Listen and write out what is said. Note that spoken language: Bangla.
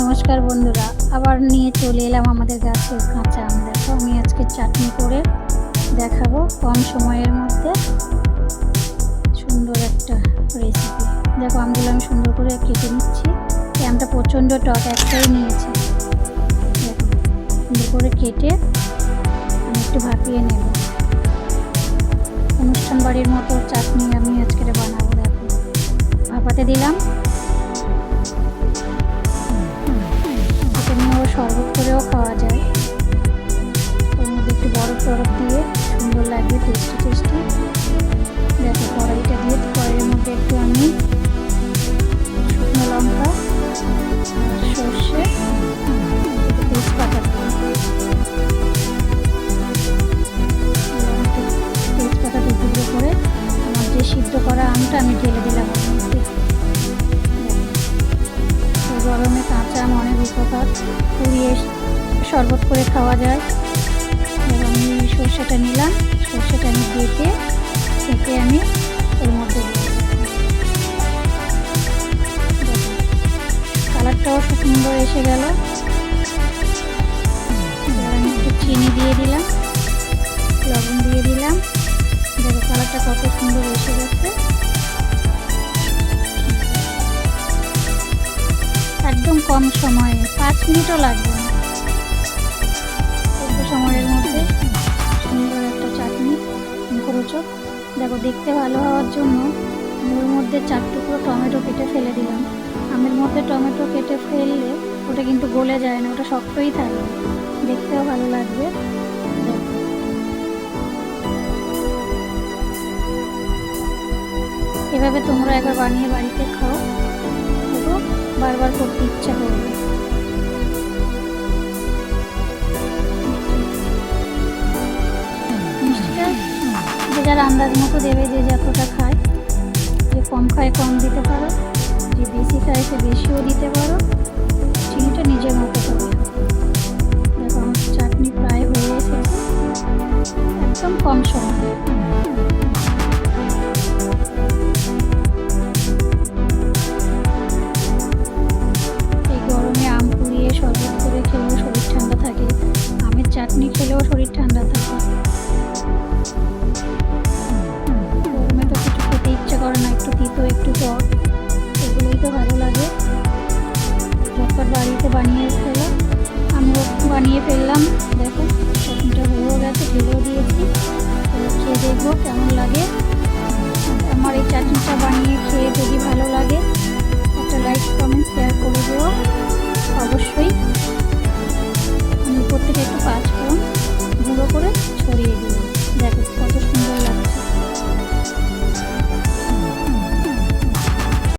নমস্কার বন্ধুরা, আবার নিয়ে চলে এলাম আমাদের গাছের কাঁচা আম দেখো। আমি আজকে চাটনি করে দেখাবো কম সময়ের মধ্যে সুন্দর একটা রেসিপি দেখো, আমগুলো আমি সুন্দর করে কেটে নিচ্ছি। আমটা প্রচণ্ড টক, একটাই নিয়েছি। সুন্দর করে কেটে আমি একটু ভাপিয়ে নেব। অনুষ্ঠান বাড়ির মতো চাটনি আমি আজকে বানাবো, দেখো। ভাপাতে দিলাম। টরফ দিয়ে সুন্দর লাগবে টেস্টি টেস্টি দেখো কড়াইটা দিয়ে, কড়াইয়ের মধ্যে একটু আমি শুকনো লঙ্কা, সর্ষে, তেজপাতা। তেজপাতা দু টুকরো করে আমার যে সিদ্ধ করা আমটা আমি ঢেলে দিলাম গরমে কাঁচা আম অনেক উপকার। পুড়িয়ে শরবত করে খাওয়া যায়। আমি সর্ষেটা নিলাম। সর্ষেটা আমি বেটে কেটে আমি এর মধ্যে কালারটাও খুব সুন্দর এসে গেল। আমি একটু চিনি দিয়ে দিলাম। লবণ দিয়ে দিলাম। দেখো কালারটা কত সুন্দর এসে গেছে। একদম কম সময়ে, পাঁচ মিনিটও লাগবে না। সময়ের মধ্যে সুন্দর একটা চাটনি, মুখরোচক। দেখো, দেখতে ভালো হওয়ার জন্য আমি ওর মধ্যে চার টুকরো টমেটো কেটে ফেলে দিলাম। আমের মধ্যে টমেটো কেটে ফেললে ওটা কিন্তু গলে যায় না, ওটা শক্তই থাকে। দেখতেও ভালো লাগবে। এভাবে তোমরা একবার বানিয়ে বাড়িতে খাও। বারবার করতে ইচ্ছা করবে যার আন্দাজ মতো দেবে যে যতটা খায়, যে কম খায় কম দিতে পারো, যে বেশি খায় সে বেশিও দিতে পারো, চিনিটা নিজের মতো করে